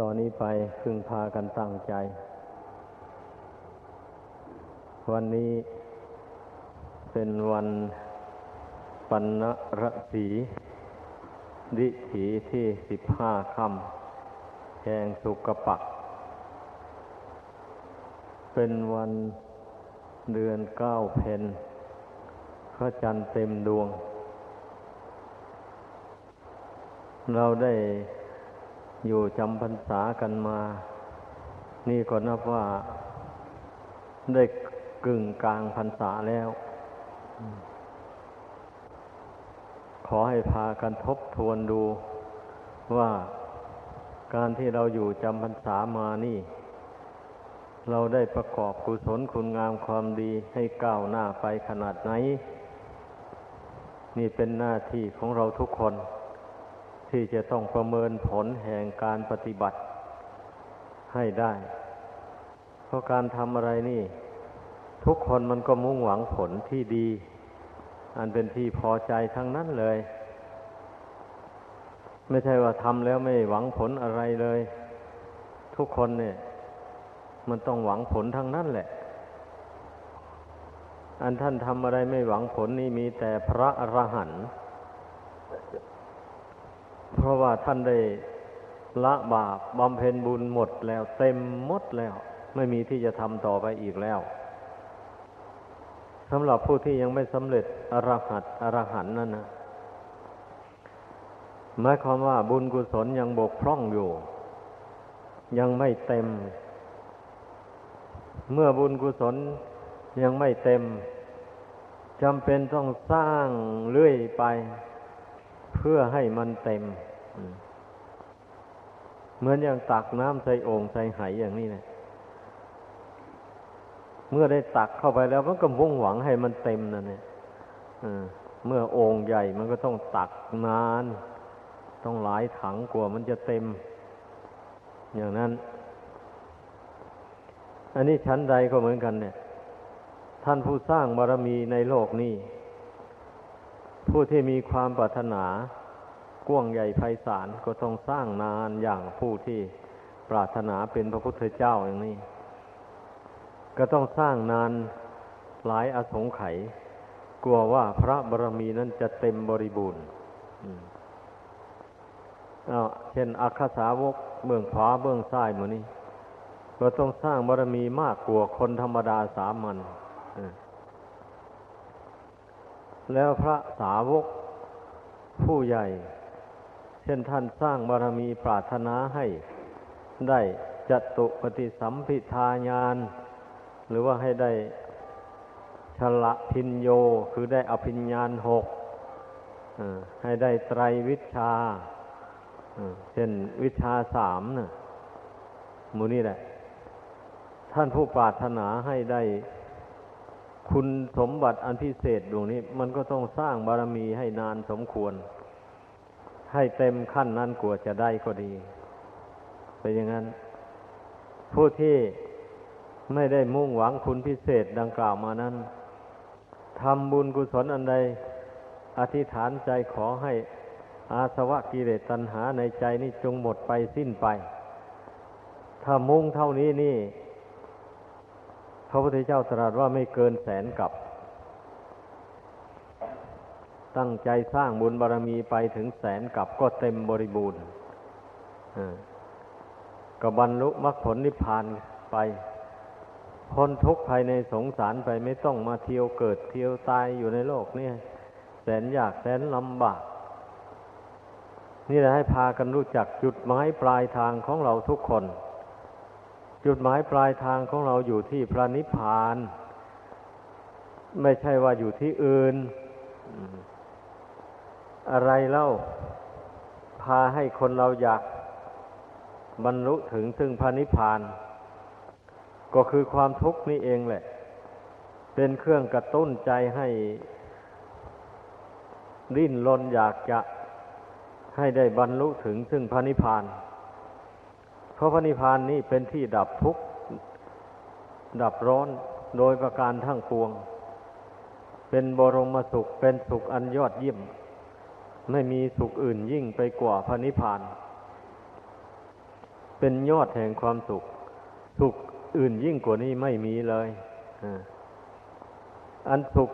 ตอนนี้ไปพึงพากันตั้งใจ วันนี้เป็นวันปัณรสีดิถีที่สิบห้าค่ำแห่งสุกปัก เป็นวันเดือนเก้าเพนพระจันทร์เต็มดวง เราได้ อยู่จำพรรษากันมา นี่ก็นับว่าได้กึ่งกลางพรรษาแล้ว ขอให้พากันทบทวนดูว่าการที่เราอยู่จำพรรษามานี่ เราได้ประกอบกุศลคุณงามความดีให้ก้าวหน้าไปขนาดไหน นี่เป็นหน้าที่ของเราทุกคน ที่จะต้องประเมินผลแห่งการปฏิบัติให้ได้ เพราะการทำอะไรนี่ ทุกคนมันก็มุ่งหวังผลที่ดี อันเป็นที่พอใจทั้งนั้นเลย ไม่ใช่ว่าทำแล้วไม่หวังผลอะไรเลย ทุกคนเนี่ย มันต้องหวังผลทั้งนั้นแหละ อันท่านทำอะไรไม่หวังผลนี่มีแต่พระอรหันต์ เพราะว่าท่านได้ละบาปบำเพ็ญบุญหมดแล้ว เต็มหมดแล้ว ไม่มีที่จะทำต่อไปอีกแล้วสำหรับผู้ที่ยังไม่สำเร็จอรหัตอรหันนั่นนะหมายความว่าบุญกุศลยังบกพร่องอยู่ ยังไม่เต็ม เมื่อบุญกุศลยังไม่เต็มจำเป็นต้องสร้างเรื่อยไป พื่อให้มันเต็ม เหมือนอย่างตักน้ำใส่โอ่งใส่ไหอย่างนี้นะเมื่อได้ตักเข้าไปแล้วมันก็มุ่งหวังให้มันเต็มนั่นเนี่ยเมื่อโอ่งใหญ่มันก็ต้องตักนาน ต้องหลายถังกว่ามันจะเต็ม อย่างนั้น อันนี้ชั้นใดก็เหมือนกัน เนี่ย ท่านผู้สร้างบารมีในโลกนี้ผู้ที่มีความปรารถนา กว้างใหญ่ไพศาลก็ต้องสร้างนานอย่างผู้ที่ปรารถนาเป็นพระพุทธเจ้าอย่างนี้ ก็ต้องสร้างนานหลายอสงไขยกลัวว่าพระบารมีนั้นจะเต็มบริบูรณ์เช่นอัคสาวกเบื้องขวาเบื้องซ้ายหมือนี้ก็ต้องสร้างบารมีมากกว่าคนธรรมดาสามัญแล้วพระสาวกผู้ใหญ่ เช่นท่านสร้างบารมีปรารถนาให้ได้จตุปฏิสัมพิทาญาณหรือว่าให้ได้ชละพินโยคือได้อภิญญาณหกให้ได้ไตรวิชาเช่นวิชาสามนะมูนี่แหละ ท่านผู้ปรารถนาให้ได้คุณสมบัติอันพิเศษดวงนี้ มันก็ต้องสร้างบารมีให้นานสมควร ให้เต็มขั้นนั้นกว่าจะได้ก็ดีเป็นอย่างนั้น ผู้ที่ไม่ได้มุ่งหวังคุณพิเศษดังกล่าวมานั้นทำบุญกุศลอันใด อธิษฐานใจขอให้อาสวะกิเลสตัณหาในใจนี้จงหมดไปสิ้นไป ถ้ามุ่งเท่านี้นี่ พระพุทธเจ้าตรัสว่าไม่เกินแสนกับ ตั้งใจสร้างบุญบารรมีไปถึงแสนกับก็เต็มบริบูรณ์ก็บรรลุมรรคผลนิพพานไปพ้นทุกข์ภายในสงสารไปไม่ต้องมาเที่ยวเกิดเที่ยวตายอยู่ในโลกนี่แสนยากแสนลำบาก นี่แหละให้พากันรู้จักจุดหมายปลายทางของเราทุกคน จุดหมายปลายทางของเราอยู่ที่พระนิพพาน ไม่ใช่ว่าอยู่ที่อื่น อะไรเล่าพาให้คนเราอยากบรรลุถึงซึ่งพระนิพพาน ก็คือความทุกข์นี่เองแหละ เป็นเครื่องกระตุ้นใจให้ดิ้นรนอยากจะให้ได้บรรลุถึงซึ่งพระนิพพาน เพราะพระนิพพานนี่เป็นที่ดับทุกข์ดับร้อนโดยประการทั้งปวง เป็นบรมสุขเป็นสุขอันยอดเยี่ยม ไม่มีสุขอื่นยิ่งไปกว่าพระนิพพาน เป็นยอดแห่งความสุข สุขอื่นยิ่งกว่านี้ไม่มีเลยอันสุข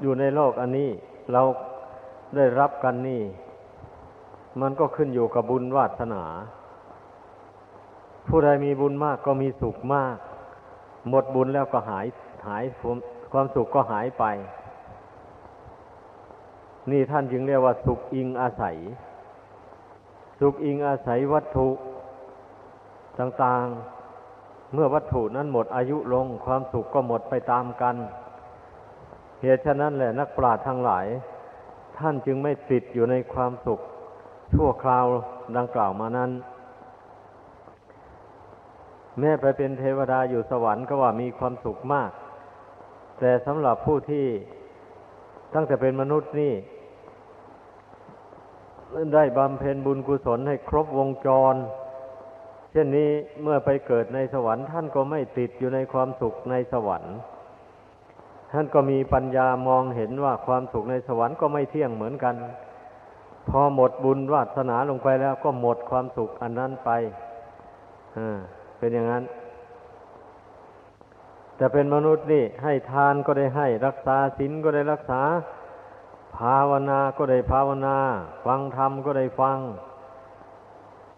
อยู่ในโลกอันนี้ เราได้รับกันนี่ มันก็ขึ้นอยู่กับบุญวาสนา ผู้ใดมีบุญมากก็มีสุขมาก หมดบุญแล้วก็หายหายความสุขก็หายไป นี่ท่านจึงเรียกว่าสุขอิงอาศัย สุขอิงอาศัยวัตถุต่างๆ เมื่อวัตถุนั้นหมดอายุลงความสุขก็หมดไปตามกัน เหตุฉะนั้นแหละนักปราชญ์ทั้งหลาย ท่านจึงไม่ติดอยู่ในความสุข ชั่วคราวดังกล่าวมานั้น แม้ไปเป็นเทวดาอยู่สวรรค์ก็ว่ามีความสุขมาก แต่สำหรับผู้ที่ตั้งแต่เป็นมนุษย์นี่ ได้บำเพ็ญบุญกุศลให้ครบวงจร เช่นนี้เมื่อไปเกิดในสวรรค์ท่านก็ไม่ติดอยู่ในความสุขในสวรรค์ ท่านก็มีปัญญามองเห็นว่าความสุขในสวรรค์ก็ไม่เที่ยงเหมือนกัน พอหมดบุญวาสนาลงไปแล้วก็หมดความสุขอันนั้นไปเป็นอย่างนั้น แต่เป็นมนุษย์นี่ให้ทานก็ได้ให้รักษาศีลก็ได้รักษา ภาวนาก็ได้ภาวนา ฟังธรรมก็ได้ฟัง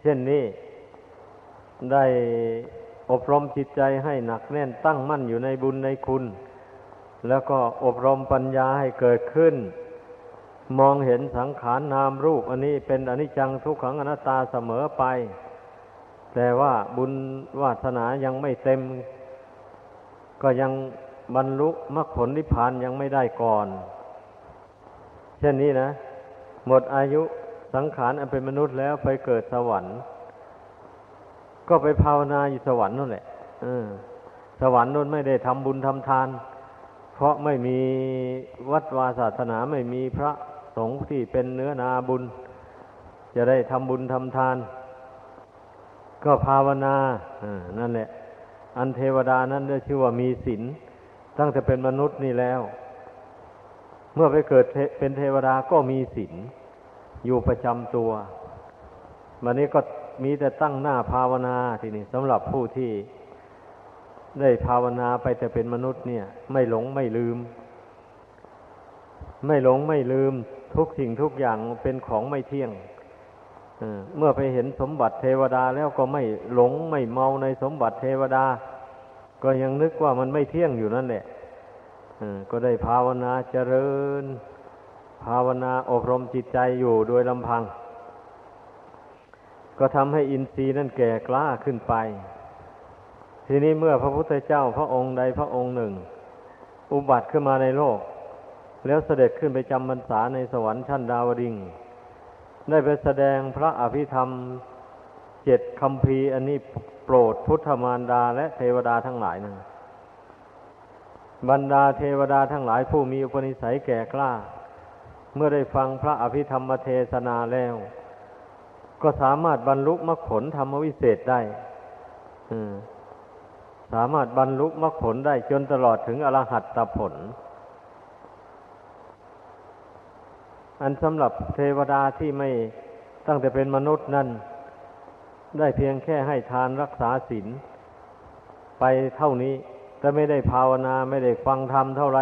เช่นนี้ ได้อบรมจิตใจให้หนักแน่นตั้งมั่นอยู่ในบุญในคุณ แล้วก็อบรมปัญญาให้เกิดขึ้น มองเห็นสังขารนามรูป อันนี้เป็นอนิจจังทุกขังอนัตตาเสมอไป แต่ว่าบุญวาสนายังไม่เต็ม ก็ยังบรรลุมรรคผลนิพพานยังไม่ได้ก่อน ช่นนี้นะ หมดอายุสังขารอันเป็นมนุษย์แล้วไปเกิดสวรรค์ ก็ไปภาวนาอยู่สวรรค์นั่นแหละสวรรค์นั่นไม่ได้ทำบุญทำทาน เพราะไม่มีวัดวาศาสนาไม่มีพระสงฆ์ที่เป็นเนื้อนาบุญ จะได้ทำบุญทำทาน ก็ภาวนาอนั่นแหละ อันเทวดานั้นได้ชื่อว่ามีศีลตั้งแต่เป็นมนุษย์นี่แล้ว เมื่อไปเกิดเป็นเทวดาก็มีศีลอยู่ประจำตัววันนี้ก็มีแต่ตั้งหน้าภาวนาทีนี้สำหรับผู้ที่ได้ภาวนาไปแต่เป็นมนุษย์เนี่ย ไม่หลงไม่ลืม ไม่หลงไม่ลืม ทุกสิ่งทุกอย่างเป็นของไม่เที่ยงเมื่อไปเห็นสมบัติเทวดาแล้วก็ไม่หลงไม่เมาในสมบัติเทวดา ก็ยังนึกว่ามันไม่เที่ยงอยู่นั่นแหละ ก็ได้ภาวนาเจริญ ภาวนาอบรมจิตใจอยู่โดยลำพัง ก็ทำให้อินทรีย์นั่นแก่กล้าขึ้นไป ทีนี้เมื่อพระพุทธเจ้าพระองค์ใดพระองค์หนึ่ง อุบัติขึ้นมาในโลก แล้วเสด็จขึ้นไปจำพรรษาในสวรรค์ชั้นดาวดิงได้ไปแสดงพระอภิธรรมเจ็ดคำพีอันนี้โปรดพุทธมารดาและเทวดาทั้งหลายนะ บรรดาเทวดาทั้งหลายผู้มีอุปนิสัยแก่กล้า เมื่อได้ฟังพระอภิธรรมเทศนาแล้ว ก็สามารถบรรลุมรรคผลธรรมวิเศษได้สามารถบรรลุมรรคผลได้จนตลอดถึงอรหัตตผล อันสำหรับเทวดาที่ไม่ตั้งแต่เป็นมนุษย์นั่นได้เพียงแค่ให้ทานรักษาศีลไปเท่านี้ แต่ไม่ได้ภาวนาไม่ได้ฟังธรรมเท่าไร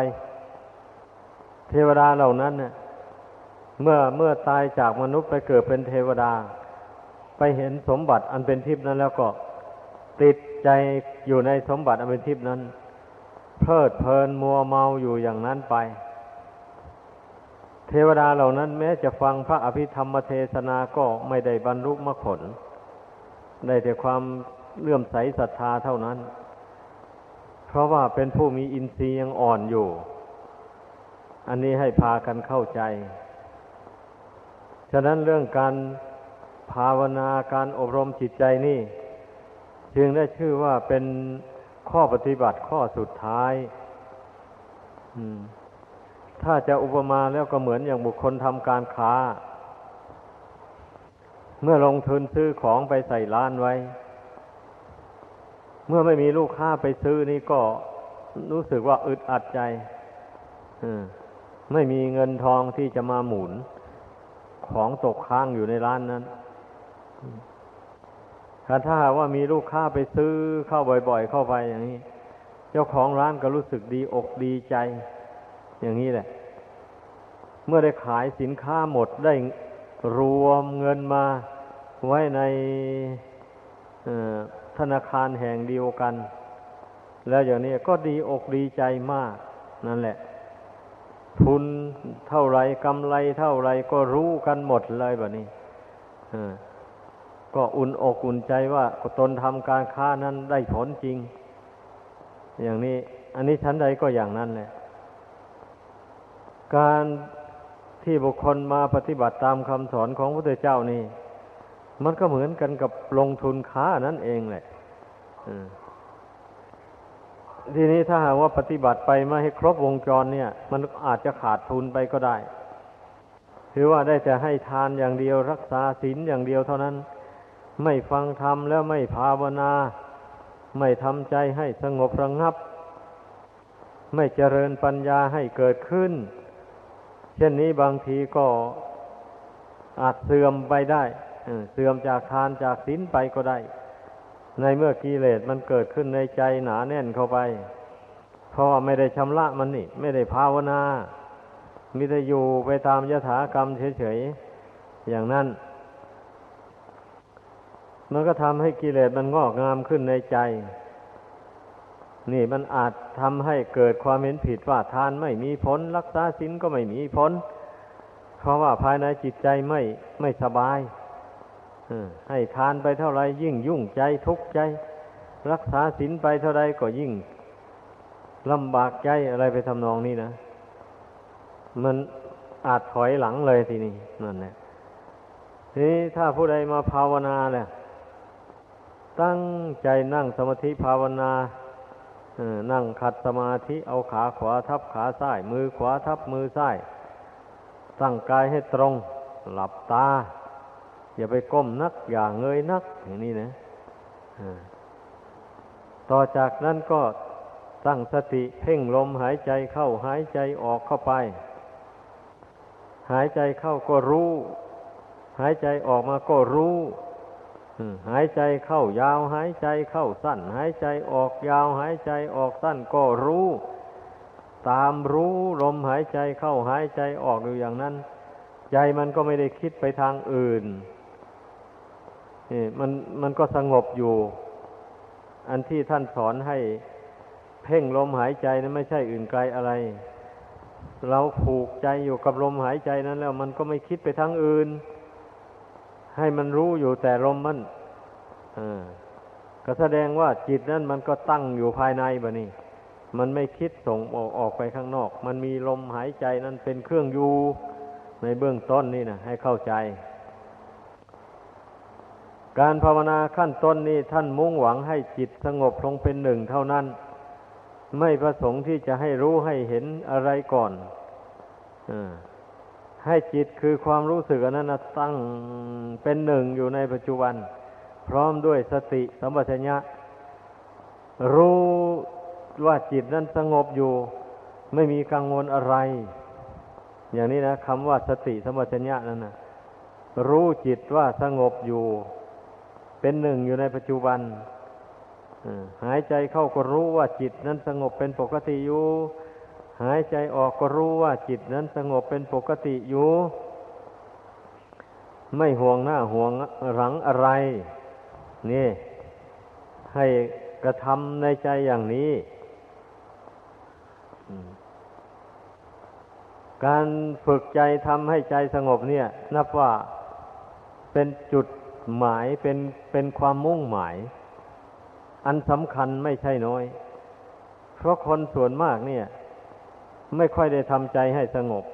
เทวดาเหล่านั้นเนี่ยเมื่อเมื่อตายจากมนุษย์ไปเกิดเป็นเทวดา ไปเห็นสมบัติอันเป็นทิพย์นั้นแล้วก็ติดใจอยู่ในสมบัติอันเป็นทิพย์นั้น เพลิดเพลินมัวเมาอยู่อย่างนั้นไป เทวดาเหล่านั้นแม้จะฟังพระอภิธรรมเทศนาก็ไม่ได้บรรลุมรรคผล ได้แต่ความเลื่อมใสศรัทธาเท่านั้น เพราะว่าเป็นผู้มีอินทรีย์ยังอ่อนอยู่ อันนี้ให้พากันเข้าใจ ฉะนั้นเรื่องการภาวนาการอบรมจิตใจนี่ จึงได้ชื่อว่าเป็นข้อปฏิบัติข้อสุดท้าย ถ้าจะอุปมาแล้วก็เหมือนอย่างบุคคลทำการค้า เมื่อลงทุนซื้อของไปใส่ร้านไว้ เมื่อไม่มีลูกค้าไปซื้อนี่ก็รู้สึกว่าอึดอัดใจไม่มีเงินทองที่จะมาหมุน ของตกค้างอยู่ในร้านนั้นถ้าหาว่ามีลูกค้าไปซื้อเข้าบ่อย ๆ เข้าไปอย่างนี้ เจ้าของร้านก็รู้สึกดีอกดีใจ อย่างนี้แหละ เมื่อได้ขายสินค้าหมดได้รวมเงินมาไว้ใน ธนาคารแห่งเดียวกัน แล้วอย่างนี้ก็ดีอกดีใจมาก นั่นแหละ ทุนเท่าไรกำไรเท่าไรก็รู้กันหมดเลยแบบนี้ก็อุ่นอกอุ่นใจว่าตนทำการค้านั้นได้ผลจริง อย่างนี้ อันนี้ชั้นใดก็อย่างนั้นแหละ การที่บุคคลมาปฏิบัติตามคำสอนของพระพุทธเจ้านี่ มันก็เหมือนกันกับลงทุนค้านั่นเองแหละทีนี้ถ้าหากว่าปฏิบัติไปไม่ให้ครบวงจรเนี่ย มันอาจจะขาดทุนไปก็ได้ถือว่าได้แต่ให้ทานอย่างเดียวรักษาศีลอย่างเดียวเท่านั้น ไม่ฟังธรรมแล้วไม่ภาวนา ไม่ทำใจให้สงบระงับ ไม่เจริญปัญญาให้เกิดขึ้น เช่นนี้บางทีก็อาจเสื่อมไปได้ เสื่อมจากทานจากศีลไปก็ได้ ในเมื่อกิเลสมันเกิดขึ้นในใจหนาแน่นเข้าไป เพราะว่าไม่ได้ชำระมันนี่ ไม่ได้ภาวนามิได้อยู่ไปตามยถากรรมเฉยๆ อย่างนั้น มันก็ทำให้กิเลสมันงอกงามขึ้นในใจ นี่มันอาจทำให้เกิดความเห็นผิดว่าทานไม่มีผล รักษาศีลก็ไม่มีผล เพราะว่าภายในจิตใจไม่ไม่สบาย ให้ทานไปเท่าไรยิ่งยุ่งใจทุกข์ใจ รักษาศีลไปเท่าไรก็ยิ่งลำบากใจอะไรไปทำนองนี้นะ มันอาจถอยหลังเลยทีนี้นั่นแหละทีนี้ถ้าผู้ใดมาภาวนาเนี่ยตั้งใจนั่งสมาธิภาวนานั่งขัดสมาธิเอาขาขวาทับขาซ้าย มือขวาทับมือซ้ายตั้งกายให้ตรง หลับตา อย่าไปก้มนัก อย่าเงยนัก อย่างนี้นะต่อจากนั้นก็ตั้งสติเพ่งลมหายใจเข้าหายใจออกเข้าไป หายใจเข้าก็รู้ หายใจออกมาก็รู้หายใจเข้ายาว หายใจเข้าสั้น หายใจออกยาว หายใจออกสั้นก็รู้ ตามรู้ลมหายใจเข้าหายใจออกอยู่อย่างนั้น ใจมันก็ไม่ได้คิดไปทางอื่น นี่มันมันก็สงบอยู่ อันที่ท่านสอนให้เพ่งลมหายใจนั้นไม่ใช่อื่นไกลอะไร เราผูกใจอยู่กับลมหายใจนั้นแล้ว มันก็ไม่คิดไปทางอื่น ให้มันรู้อยู่แต่ลมมันอก็แสดงว่าจิตนั้นมันก็ตั้งอยู่ภายในบะนี่มันไม่คิดส่งออกออกไปข้างนอก มันมีลมหายใจนั้นเป็นเครื่องอยู่ในเบื้องต้นนี่นะให้เข้าใจ การภาวนาขั้นต้นนี้ท่านมุ่งหวังให้จิตสงบลงเป็นหนึ่งเท่านั้น ไม่ประสงค์ที่จะให้รู้ให้เห็นอะไรก่อนอให้จิตคือความรู้สึกนั้นตั้งเป็นหนึ่งอยู่ในปัจจุบัน พร้อมด้วยสติสัมปชัญญะ รู้ว่าจิตนั้นสงบอยู่ ไม่มีกังวลอะไร อย่างนี้นะคำว่าสติสัมปชัญญะนั่นนะรู้จิตว่าสงบอยู่ เป็นหนึ่งอยู่ในปัจจุบันหายใจเข้าก็รู้ว่าจิตนั้นสงบเป็นปกติอยู่ หายใจออกก็รู้ว่าจิตนั้นสงบเป็นปกติอยู่ ไม่ห่วงหน้าห่วงหลังอะไร นี่ ให้กระทำในใจอย่างนี้การฝึกใจทำให้ใจสงบเนี่ย นับว่าเป็นจุด หมายเป็นเป็นความมุ่งหมาย อันสำคัญไม่ใช่น้อย เพราะคนส่วนมากเนี่ย ไม่ค่อยได้ทำใจให้สงบ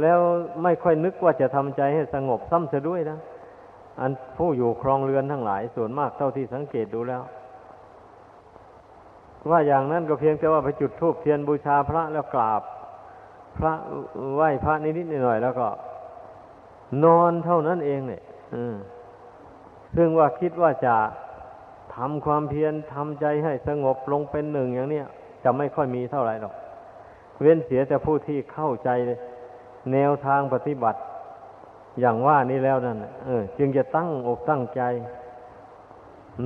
แล้วไม่ค่อยนึกว่าจะทำใจให้สงบซ้ำเสียด้วยนะอันผู้อยู่ครองเรือนทั้งหลายส่วนมากเท่าที่สังเกตดูแล้ว ว่าอย่างนั้นก็เพียงแต่ว่าไปจุดธูปเทียนบูชาพระแล้วกราบ พระไหว้พระนิดๆหน่อยๆแล้วก็ นอนเท่านั้นเองเนี่ย ซึ่งว่าคิดว่าจะทำความเพียรทำใจให้สงบลงเป็นหนึ่งอย่างเนี้ยจะไม่ค่อยมีเท่าไหร่หรอก เว้นเสียแต่ผู้ที่เข้าใจแนวทางปฏิบัติ อย่างว่านี้แล้วนั่นเออ จึงจะตั้งอกตั้งใจ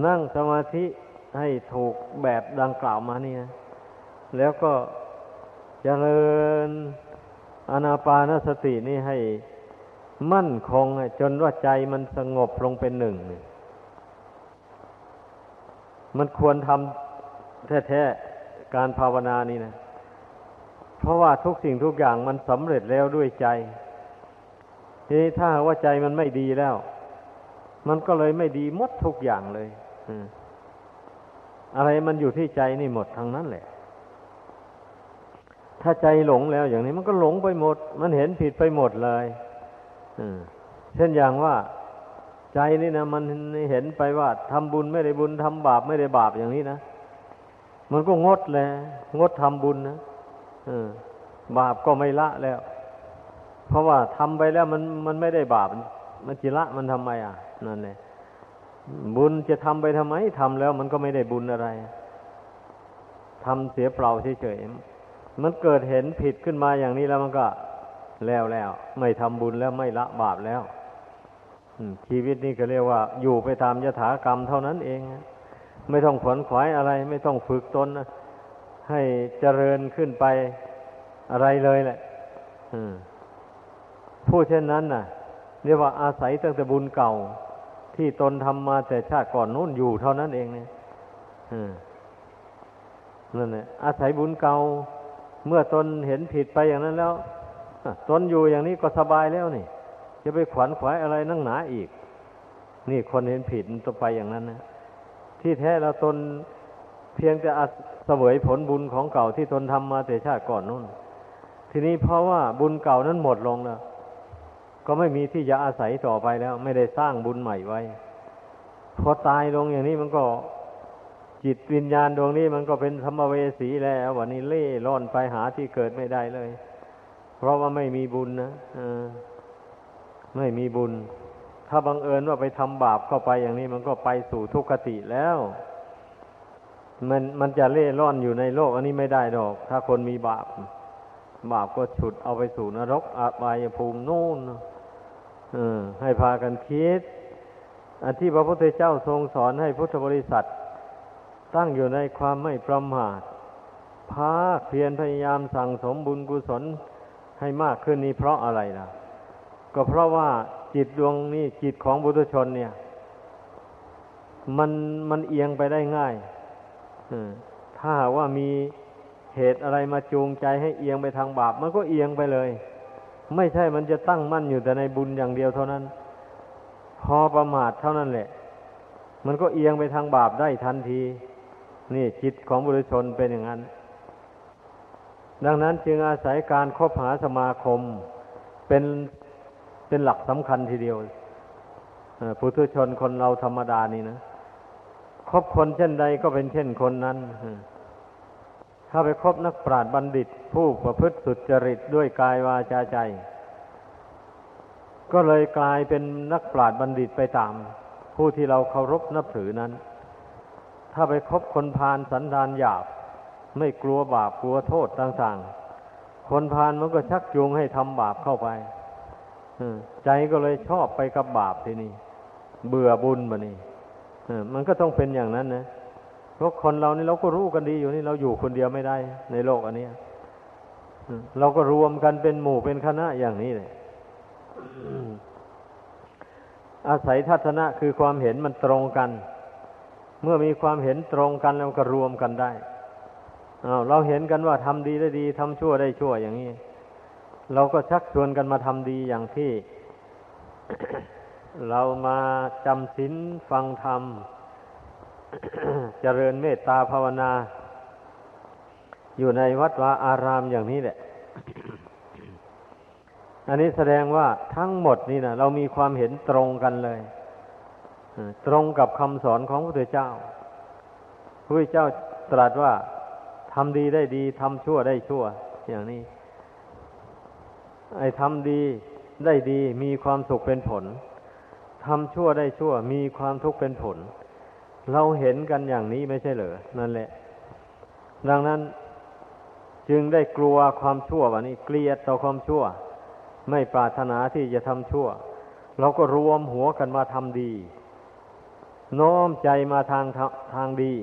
นั่งสมาธิให้ถูกแบบดังกล่าวมานี่นะแล้วก็เจริญอนาปานสตินี่ให้ มั่นคงจนว่าใจมันสงบลงเป็นหนึ่ง มันควรทำแท้ๆ การภาวนานี่นะ เพราะว่าทุกสิ่งทุกอย่างมันสำเร็จแล้วด้วยใจ ทีนี้ถ้าว่าใจมันไม่ดีแล้ว มันก็เลยไม่ดีหมดทุกอย่างเลยอะไรมันอยู่ที่ใจนี่หมดทั้งนั้นแหละ ถ้าใจหลงแล้วอย่างนี้มันก็หลงไปหมด มันเห็นผิดไปหมดเลย เช่นอย่างว่าใจนี่นะมันเห็นไปว่าทำบุญไม่ได้บุญทำบาปไม่ได้บาปอย่างนี้นะมันก็งดเลยงดทำบุญนะบาปก็ไม่ละแล้ว เพราะว่าทำไปแล้วมันมันไม่ได้บาป มันจิละมันทำไมอะนั่นแหละบุญจะทำไปทำไมทำแล้วมันก็ไม่ได้บุญอะไรทำเสียเปล่าเฉยๆมันเกิดเห็นผิดขึ้นมาอย่างนี้แล้วมันก็ แล้วแล้ว ไม่ทำบุญแล้วไม่ละบาปแล้วชีวิตนี้ก็เรียกว่า อยู่ไปตามยถากรรมเท่านั้นเอง ไม่ต้องขวนขวายอะไร ไม่ต้องฝึกตนให้เจริญขึ้นไปอะไรเลยแหละผู้เช่นนั้นน่ะ เรียกว่าอาศัยตั้งแต่บุญเก่า ที่ตนทำมาแต่ชาติก่อนนู้นอยู่เท่านั้นเองเนี่ยนั่นแหละอาศัยบุญเก่า เมื่อตนเห็นผิดไปอย่างนั้นแล้ว ตนอยู่อย่างนี้ก็สบายแล้วนี่ จะไปขวัญขวายอะไรนั่งหนาอีก นี่คนเห็นผิดตัวไปอย่างนั้นนะที่แท้แล้วตนเพียงจะเสวยผลบุญของเก่าที่ตนทำมาแต่ชาติก่อนนู้นทีนี้เพราะว่าบุญเก่านั้นหมดลงแล้ว ก็ไม่มีที่จะอาศัยต่อไปแล้ว ไม่ได้สร้างบุญใหม่ไว้ พอตายลงอย่างนี้มันก็จิตวิญญาณดวงนี้มันก็เป็นธรรมเวสีแล้ว วันนี้เล่ร่อนไปหาที่เกิดไม่ได้เลย เพราะว่าไม่มีบุญนะไม่มีบุญ ถ้าบังเอิญว่าไปทำบาปเข้าไปอย่างนี้ มันก็ไปสู่ทุกขติแล้ว มันมันจะเล่ร่อนอยู่ในโลก อันนี้ไม่ได้ดอก ถ้าคนมีบาป บาปก็ฉุดเอาไปสู่นรกอาบายภูมินู่นให้พากันคิด อันที่พระพุทธเจ้าทรงสอนให้พุทธบริษัท ตั้งอยู่ในความไม่ประมาทพาเพียรพยายามสั่งสมบุญกุศล ให้มากขึ้นนี้เพราะอะไรล่ะ ก็เพราะว่าจิตดวงนี้จิตของบุตุชนเนี่ย มันมันเอียงไปได้ง่ายถ้าว่ามีเหตุอะไรมาจูงใจให้เอียงไปทางบาป มันก็เอียงไปเลย ไม่ใช่มันจะตั้งมั่นอยู่แต่ในบุญอย่างเดียวเท่านั้น พอประมาทเท่านั้นแหละ มันก็เอียงไปทางบาปได้ทันที นี่จิตของบุรุชนเป็นอย่างนั้น ดังนั้นจึงอาศัยการคบหาสมาคมเป็นเป็นหลักสำคัญทีเดียวปุถุชนคนเราธรรมดานี่นะคบคนเช่นใดก็เป็นเช่นคนนั้น ถ้าไปคบนักปราชญ์บัณฑิต ผู้ประพฤติสุจริตด้วยกายวาจาใจ ก็เลยกลายเป็นนักปราชญ์บัณฑิตไปตาม ผู้ที่เราเคารพนับถือนั้น ถ้าไปคบคนพาลสันดานหยาบ ไม่กลัวบาปกลัวโทษต่างๆ คนพาลมันก็ชักจูงให้ทำบาปเข้าไปใจก็เลยชอบไปกับบาปทีนี้เบื่อบุญมานี่มันก็ต้องเป็นอย่างนั้นนะเพราะคนเรานี่เราก็รู้กันดีอยู่นี่เราอยู่คนเดียวไม่ได้ ในโลกอันนี้เราก็รวมกันเป็นหมู่เป็นคณะอย่างนี้เลยอาศัยทัศนะคือความเห็นมันตรงกัน เมื่อมีความเห็นตรงกันแล้วก็รวมกันได้ เราเห็นกันว่าทำดีได้ดีทำชั่วได้ชั่วอย่างนี้ เราก็ชักชวนกันมาทำดีอย่างที่ เรามาจำศีลฟังธรรมเจริญเมตตาภาวนา อยู่ในวัดวาอารามอย่างนี้แหละ อันนี้แสดงว่าทั้งหมดนี่นะเรามีความเห็นตรงกันเลย ตรงกับคำสอนของพระพุทธเจ้าพระพุทธเจ้าตรัสว่า ทำดีได้ดีทำชั่วได้ชั่ว อย่างนี้ ไอ้ทำดีได้ดีมีความสุขเป็นผลทำชั่วได้ชั่ว มีความทุกข์เป็นผล เราเห็นกันอย่างนี้ไม่ใช่เหรอนั่นแหละ ดังนั้นจึงได้กลัวความชั่ววันนี้ เกลียดต่อความชั่ว ไม่ปรารถนาที่จะทำชั่ว เราก็รวมหัวกันมาทำดี โน้มใจมาทางทางดี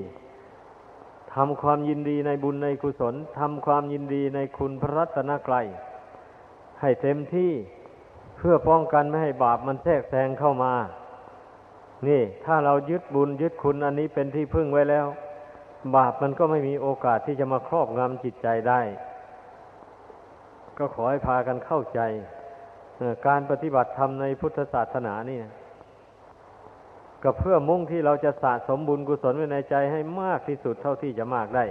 ทำความยินดีในบุญในกุศลทำความยินดีในคุณพระรัตนกรัยให้เต็มที่เพื่อป้องกันไม่ให้บาปมันแทรกแซงเข้ามา นี่ถ้าเรายึดบุญยึดคุณอันนี้เป็นที่พึ่งไว้แล้ว บาปมันก็ไม่มีโอกาสที่จะมาครอบงำจิตใจได้ ก็ขอให้พากันเข้าใจ การปฏิบัติธรรมในพุทธศาสนานี่ ก็เพื่อมุ่งที่เราจะสะสมบุญกุศลไว้ในใจให้มากที่สุดเท่าที่จะมากได้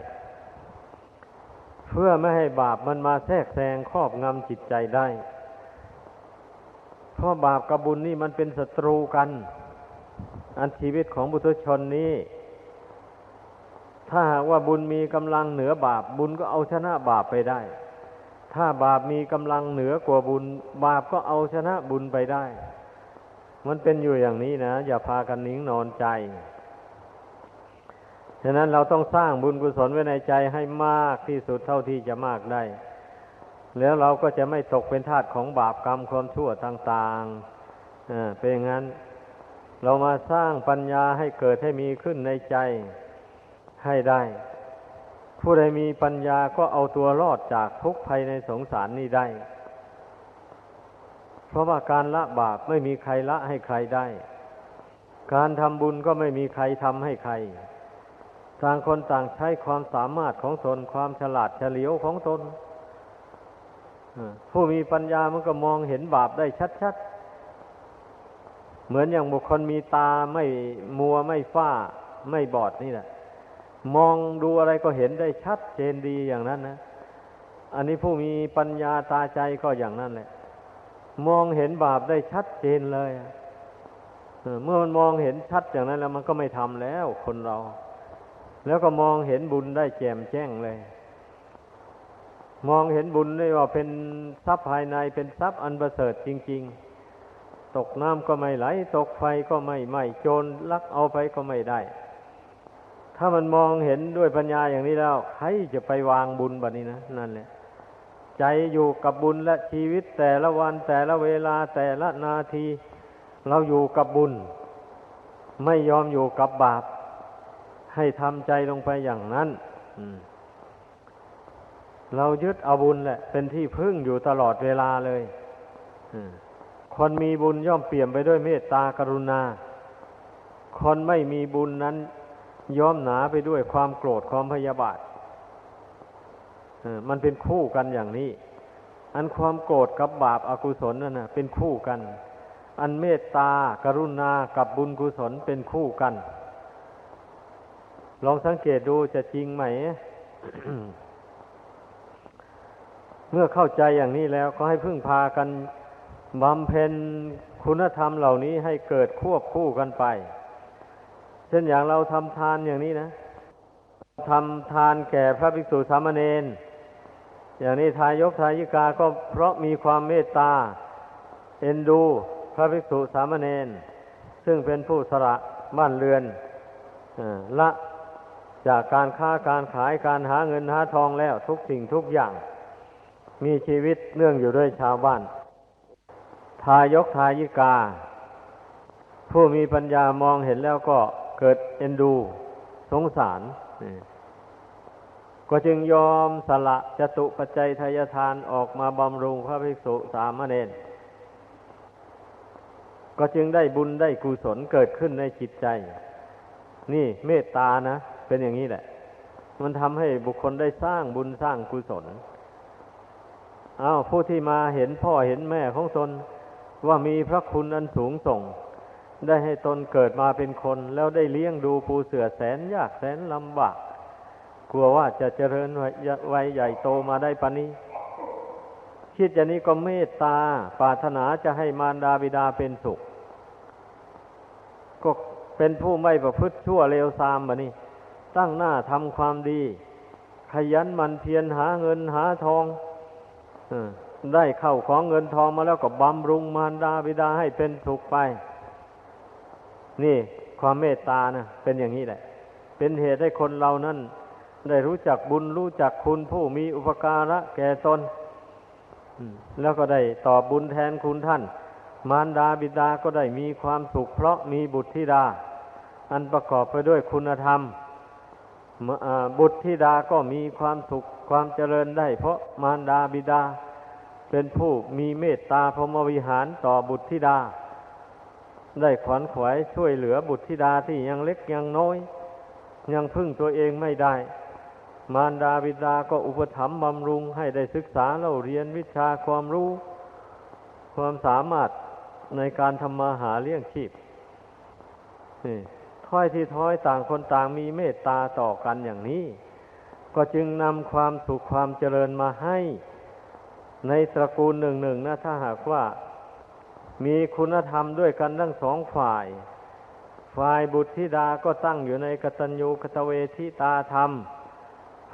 เพื่อไม่ให้บาปมันมาแทรกแซงครอบงำจิตใจได้ เพราะบาปกับบุญนี่มันเป็นศัตรูกัน อันชีวิตของบุตรชนนี้ ถ้าหากว่าบุญมีกำลังเหนือบาปบุญก็เอาชนะบาปไปได้ ถ้าบาปมีกำลังเหนือกว่าบุญ บาปก็เอาชนะบุญไปได้ มันเป็นอยู่อย่างนี้นะ อย่าพากันนิ่งนอนใจ ฉะนั้นเราต้องสร้างบุญกุศลไว้ในใจให้มากที่สุดเท่าที่จะมากได้ แล้วเราก็จะไม่ตกเป็นทาสของบาปกรรมความชั่วต่างๆเป็นอย่างนั้น เรามาสร้างปัญญาให้เกิดให้มีขึ้นในใจให้ได้ ผู้ใดมีปัญญาก็เอาตัวรอดจากทุกภัยในสงสารนี้ได้ เพราะว่าการละบาปไม่มีใครละให้ใครได้ การทำบุญก็ไม่มีใครทำให้ใคร ต่างคนต่างใช้ความสามารถของตนความฉลาดเฉลียวของตนผู้มีปัญญามันก็มองเห็นบาปได้ชัดๆ เหมือนอย่างบุคคลมีตาไม่มัวไม่ฝ้า ไม่บอดนี่แหละ มองดูอะไรก็เห็นได้ชัดเจนดีอย่างนั้นนะ อันนี้ผู้มีปัญญาตาใจก็อย่างนั้นแหละ มองเห็นบาปได้ชัดเจนเลยเมื่อมันมองเห็นชัดอย่างนั้นแล้วมันก็ไม่ทำแล้วคนเรา แล้วก็มองเห็นบุญได้แจ่มแจ้งเลย มองเห็นบุญได้ว่าเป็นทรัพย์ภายในเป็นทรัพย์อันประเสริฐจริง ๆ ตกน้ำก็ไม่ไหล ตกไฟก็ไม่ไหม้โจรลักเอาไปก็ไม่ได้ ถ้ามันมองเห็นด้วยปัญญาอย่างนี้แล้วใครจะไปวางบุญแบบนี้นะนั่นแหละ ใจอยู่กับบุญและชีวิตแต่ละวันแต่ละเวลาแต่ละนาที เราอยู่กับบุญ ไม่ยอมอยู่กับบาป ให้ทำใจลงไปอย่างนั้นเรายึดเอาบุญแหละ เป็นที่พึ่งอยู่ตลอดเวลาเลยคนมีบุญย่อมเปี่ยมไปด้วยเมตตากรุณา คนไม่มีบุญนั้นย่อมหนาไปด้วยความโกรธความพยาบาท มันเป็นคู่กันอย่างนี้ อันความโกรธกับบาปอากุศลนั่นนะเป็นคู่กัน อันเมตตากรุณากับบุญกุศลเป็นคู่กัน ลองสังเกตดูจะจริงไหม เมื่อเข้าใจอย่างนี้แล้วก็ให้พึ่งพากันบำเพ็ญคุณธรรมเหล่านี้ให้เกิดควบคู่กันไป เช่นอย่างเราทำทานอย่างนี้นะทำทานแก่พระภิกษุสามเณร อย่างนี้ทายกทายิกาก็เพราะมีความเมตตา เอ็นดูพระภิกษุสามเณรซึ่งเป็นผู้สละบ้านเรือนละจากการค้าการขายการหาเงินหาทองแล้วทุกสิ่งทุกอย่าง มีชีวิตเนื่องอยู่ด้วยชาวบ้าน ทายกทายิกา ผู้มีปัญญามองเห็นแล้วก็เกิดเอ็นดู สงสาร ก็จึงยอมสละจตุปัจจัยทายทานออกมาบำรุงพระภิกษุสามเณรก็จึงได้บุญได้กุศลเกิดขึ้นในจิตใจ นี่เมตตานะ เป็นอย่างนี้แหละ มันทำให้บุคคลได้สร้างบุญสร้างกุศลอ้าวผู้ที่มาเห็นพ่อเห็นแม่ของตนว่ามีพระคุณอันสูงส่ง ได้ให้ตนเกิดมาเป็นคน แล้วได้เลี้ยงดูปูเสือแสนยากแสนลำบาก กลัวว่าจะเจริญไว้ใหญ่โตมาได้ปานนี้ คิดอย่างนี้ก็เมตตาปรารถนาจะให้มารดาบิดาเป็นสุข ก็เป็นผู้ไม่ประพฤติชั่วเลวทรามบะนี้ตั้งหน้าทำความดี ขยันมันเพียรหาเงินหาทองได้เข้าของเงินทองมาแล้วก็บำรุงมารดาบิดาให้เป็นสุขไป นี่ความเมตตานะเป็นอย่างนี้แหละ เป็นเหตุให้คนเรานั้น ได้รู้จักบุญรู้จักคุณผู้มีอุปการะแก่ตนแล้วก็ได้ตอบบุญแทนคุณท่าน มารดาบิดาก็ได้มีความสุขเพราะมีบุตรธิดา อันประกอบไปด้วยคุณธรรมบุตรธิดาก็มีความสุขความเจริญได้ เพราะมารดาบิดา เป็นผู้มีเมตตาพรหมวิหารต่อบุตรธิดา ได้ขวัญขวายช่วยเหลือบุตรธิดาที่ยังเล็กยังน้อย ยังพึ่งตัวเองไม่ได้ มารดาบิดาก็อุปถัมภ์บำรุงให้ได้ศึกษาเล่าเรียนวิชาความรู้ ความสามารถในการทำมาหาเลี้ยงชีพนี่ถ้อยที่ถ้อยต่างคนต่างมีเมตตาต่อกันอย่างนี้ ก็จึงนำความสุขความเจริญมาให้ ในตระกูลหนึ่งหนึ่งนะถ้าหากว่า มีคุณธรรมด้วยกันทั้งสองฝ่าย ฝ่ายบุตรธิดาก็ตั้งอยู่ในกตัญญูกตเวทิตาธรรม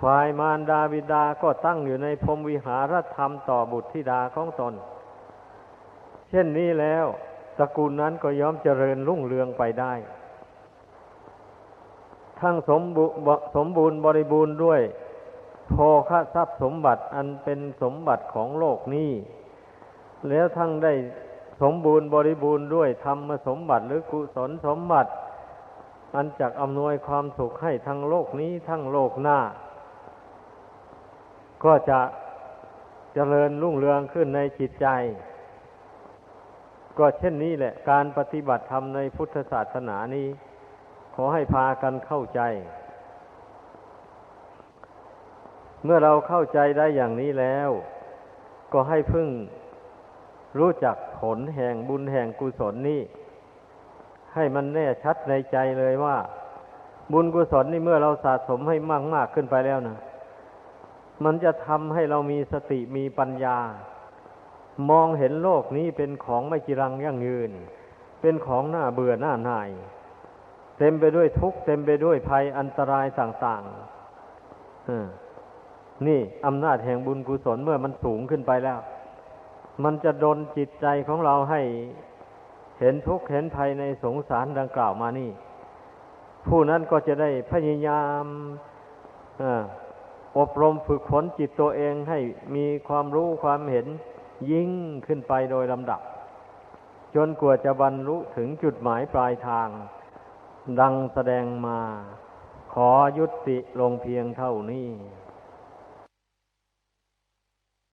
ฝ่ายมารดาบิดาก็ตั้งอยู่ในพรมวิหารธรรมต่อบุตรธิดาของตน เช่นนี้แล้วตระกูลนั้นก็ย่อมเจริญรุ่งเรืองไปได้ ทั้งสมบุสมบูรณ์บริบูรณ์ด้วยโภคทรัพย์สมบัติอันเป็นสมบัติของโลกนี้ แล้วทั้งได้สมบูรณ์บริบูรณ์ด้วยธรรมสมบัติหรือกุศลสมบัติ อันจักอำนวยความสุขให้ทั้งโลกนี้ทั้งโลกหน้า ก็จะเจริญรุ่งเรืองขึ้นในจิตใจ ก็เช่นนี้แหละ การปฏิบัติธรรมในพุทธศาสนานี้ ขอให้พากันเข้าใจ เมื่อเราเข้าใจได้อย่างนี้แล้ว ก็ให้พึ่งรู้จักผลแห่งบุญแห่งกุศลนี้ ให้มันแน่ชัดในใจเลยว่า บุญกุศลนี่เมื่อเราสะสมให้มากมากขึ้นไปแล้วนะ มันจะทำให้เรามีสติมีปัญญา มองเห็นโลกนี้เป็นของไม่จีรังยั่งยืน เป็นของน้าเบื่อหน้าหน่าย เต็มไปด้วยทุกข์เต็มไปด้วยภัยอันตรายต่างๆนี่อำนาจแห่งบุญกุศลเมื่อมันสูงขึ้นไปแล้ว มันจะดนจิตใจของเราให้เห็นทุกข์เห็นภัยในสงสารดังกล่าวมานี่ ผู้นั้นก็จะได้พยายาม อบรมฝึกฝนจิตตัวเองให้มีความรู้ความเห็นยิ่งขึ้นไปโดยลำดับ จนกว่าจะบรรลุถึงจุดหมายปลายทาง ดังแสดงมา ขอยุติลงเพียงเท่านี้